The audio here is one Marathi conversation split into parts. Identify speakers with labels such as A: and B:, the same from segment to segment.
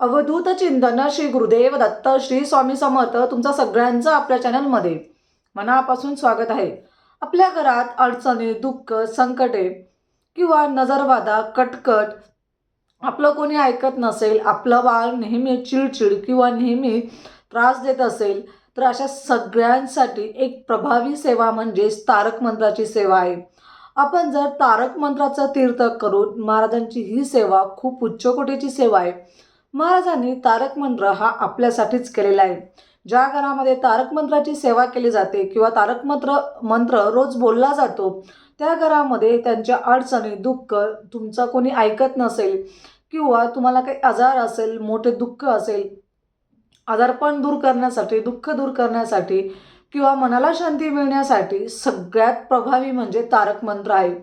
A: अवधूत चिंतन श्री गुरुदेव दत्त श्री स्वामी समर्थ तुमचा सगळ्यांचं आपल्या चॅनलमध्ये मनापासून स्वागत आहे. आपल्या घरात अडचणी दुःख संकटे किंवा नजरबाधा कटकट आपलं कोणी ऐकत नसेल आपलं बाळ नेहमी चिडचिड किंवा नेहमी त्रास देत असेल तर अशा सगळ्यांसाठी एक प्रभावी सेवा म्हणजेच तारक मंत्राची सेवा आहे. आपण जर तारक मंत्राचं तीर्थ करून महाराजांची ही सेवा खूप उच्च कोटीची सेवा आहे महाराजांनी तारक मंत्र हा आपल्यासाठीच केलेला आहे. ज्या घरामध्ये तारक मंत्राची सेवा केली जाते किंवा तारक मंत्र मंत्र रोज बोलला जातो त्या घरामध्ये त्यांच्या अडचणी दुःख तुमचं कोणी ऐकत नसेल किंवा तुम्हाला काही आजार असेल मोठे दुःख असेल आजारपण दूर करण्यासाठी दुःख दूर करण्यासाठी किंवा मनाला शांती मिळण्यासाठी सगळ्यात प्रभावी म्हणजे तारक मंत्र आहे.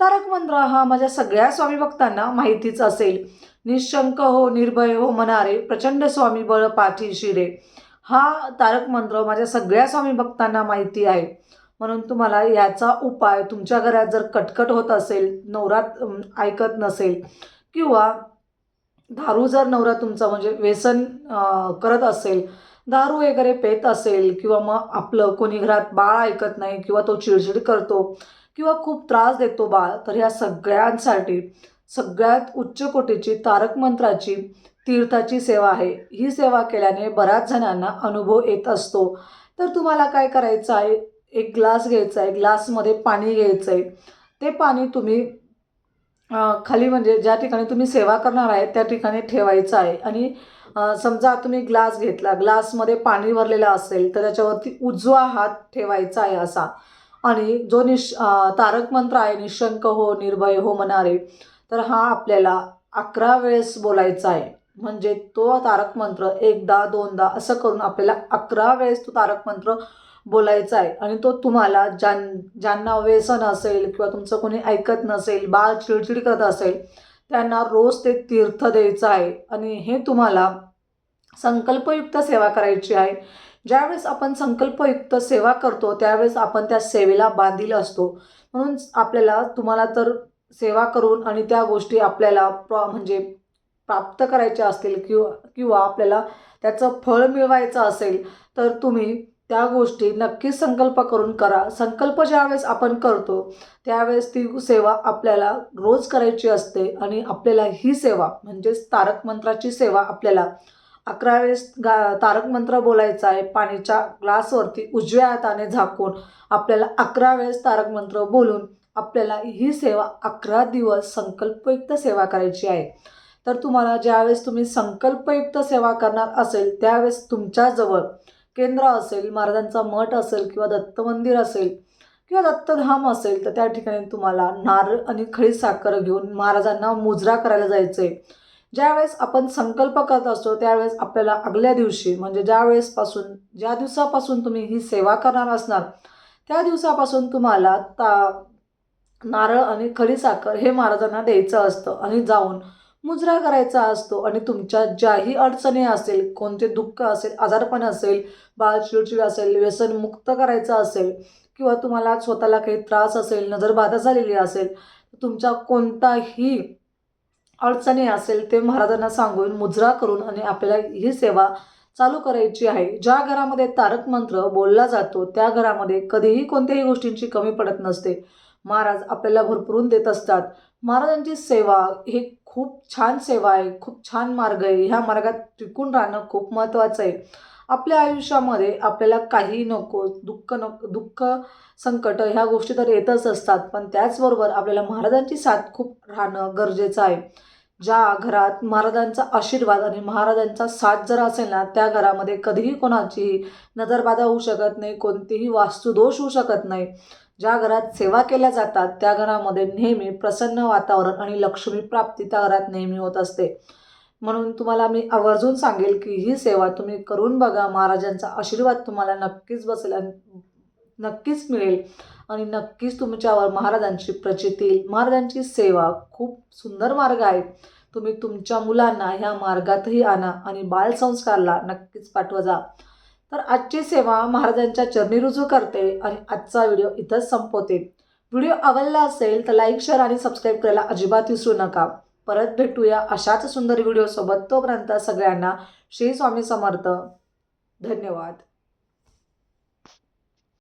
A: तारक मंत्र हा माझ्या सगळ्या स्वामी भक्तांना माहितीच असेल. निशंक हो निर्भय हो मनारे प्रचंड स्वामी बळ पाठी शिरे. हा तारक मंत्र माझ्या सगळ्या स्वामी भक्तांना माहिती आहे. म्हणून तुम्हाला याचा उपाय तुमच्या घरात जर कटकट होत असेल नवरात ऐकत नसेल किंवा दारू जर नवरा तुमचा म्हणजे व्यसन करत असेल दारू वगैरे पेत असेल किंवा मग आपलं कोणी घरात बाळ ऐकत नाही किंवा तो चिडचिड करतो किंवा खूप त्रास देतो बाळ तर ह्या सगळ्यांसाठी सगळ्यात उच्च कोटीची तारक मंत्राची तीर्थाची सेवा आहे. ही सेवा केल्याने बऱ्याच जणांना अनुभव येत असतो. तर तुम्हाला काय करायचं आहे? एक ग्लास घ्यायचा आहे ग्लासमध्ये पाणी घ्यायचं आहे. ते पाणी तुम्ही खाली म्हणजे ज्या ठिकाणी तुम्ही सेवा करणार आहे त्या ठिकाणी ठेवायचं आहे. आणि समजा तुम्ही ग्लास घेतला ग्लासमध्ये पाणी भरलेलं असेल तर त्याच्यावरती उजवा हात ठेवायचा आहे असा. आणि जो निश तारक मंत्र आहे निशंक हो निर्भय हो मनारे तर हा आपल्याला अकरा वेळेस बोलायचा आहे. म्हणजे तो तारक मंत्र एकदा दोनदा असं करून आपल्याला अकरा वेळेस तो तारक मंत्र बोलायचा आहे. आणि तो तुम्हाला ज्यां ज्यांना व्यसन असेल किंवा तुमचं कोणी ऐकत नसेल बाळ चिडचिड करत असेल त्यांना रोज ते तीर्थ द्यायचं आहे. आणि हे तुम्हाला संकल्पयुक्त सेवा करायची आहे. ज्यावेळेस आपण संकल्पयुक्त सेवा करतो त्यावेळेस आपण त्या सेवेला बांधील असतो. म्हणून आपल्याला तुम्हाला तर सेवा करून आणि त्या गोष्टी आपल्याला प्रॉ म्हणजे प्राप्त करायच्या असतील किंवा किंवा आपल्याला त्याचं फळ मिळवायचं असेल तर तुम्ही त्या गोष्टी नक्कीच संकल्प करून करा. संकल्प ज्यावेळेस आपण करतो त्यावेळेस ती सेवा आपल्याला रोज करायची असते आणि आपल्याला ही सेवा म्हणजेच तारक मंत्राची सेवा आपल्याला अकरा वेळेस गा तारक मंत्र बोलायचा आहे पाणीच्या ग्लासवरती उजव्या हाताने झाकून आपल्याला अकरा वेळेस तारक मंत्र बोलून आपल्याला ही सेवा अकरा दिवस संकल्पयुक्त सेवा करायची आहे. तर तुम्हाला ज्यावेळेस तुम्ही संकल्पयुक्त सेवा करणार असेल त्यावेळेस तुमच्याजवळ केंद्र असेल महाराजांचा मठ असेल किंवा दत्त मंदिर असेल किंवा दत्तधाम असेल तर त्या ठिकाणी तुम्हाला नारळ आणि खळी साखर घेऊन महाराजांना मुजरा करायला जायचं आहे ज्यावेळेस आपण संकल्प करत असतो त्यावेळेस आपल्याला आगल्या दिवशी म्हणजे ज्या वेळेसपासून ज्या दिवसापासून तुम्ही ही सेवा करणार असणार त्या दिवसापासून तुम्हाला ता नारळ आणि खडीसाखर हे महाराजांना द्यायचं असतं आणि जाऊन मुजरा करायचा असतो आणि तुमच्या ज्याही अडचणी असेल कोणते दुःख असेल आजारपण असेल बाळ चिडचिड असेल व्यसनमुक्त करायचं असेल किंवा तुम्हाला स्वतःला काही त्रास असेल नजरबाधा झालेली असेल तुमच्या कोणताही अडचणी असेल ते महाराजांना सांगून मुजरा करून आणि आपल्याला ही सेवा चालू करायची आहे. ज्या घरामध्ये तारक मंत्र बोलला जातो त्या घरामध्ये कधीही कोणत्याही गोष्टींची कमी पडत नसते. महाराज आपल्याला भरपूरून देत असतात. महाराजांची सेवा ही खूप छान सेवा आहे खूप छान मार्ग आहे. ह्या मार्गात टिकून राहणं खूप महत्त्वाचं आहे. आपल्या आयुष्यामध्ये आपल्याला काही नको दुःख नको दुःख संकट ह्या गोष्टी तर येतच असतात. पण त्याचबरोबर आपल्याला महाराजांची साथ खूप राहणं गरजेचं आहे. ज्या घरात महाराजांचा आशीर्वाद आणि महाराजांचा साथ जर असेल ना त्या घरामध्ये कधीही कोणाचीही नजरबाधा होऊ शकत नाही कोणतीही वास्तुदोष होऊ शकत नाही. ज्या घरात सेवा केल्या जातात त्या घरामध्ये नेहमी प्रसन्न वातावरण आणि लक्ष्मी प्राप्ती त्या घरात नेहमी होत असते. म्हणून तुम्हाला मी आवर्जून सांगेल की ही सेवा तुम्ही करून बघा. महाराजांचा आशीर्वाद तुम्हाला नक्कीच बसेल आणि नक्कीच मिळेल. आणि नक्कीच तुमच्यावर महाराजांची प्रचित येईल. महाराजांची सेवा खूप सुंदर मार्ग आहे. तुम्ही तुमच्या मुलांना ह्या मार्गातही आणा आणि बालसंस्कारला नक्कीच पाठवा जा. तर आजची सेवा महाराजांच्या चरणी रुजू करते आणि आजचा व्हिडिओ इथंच संपवते. व्हिडिओ आवडला असेल तर लाईक शेअर आणि सबस्क्राईब करायला अजिबात विसरू नका. परत भेटूया अशाच सुंदर व्हिडिओसोबत तोपर्यंत सगळ्यांना श्री स्वामी समर्थ. धन्यवाद.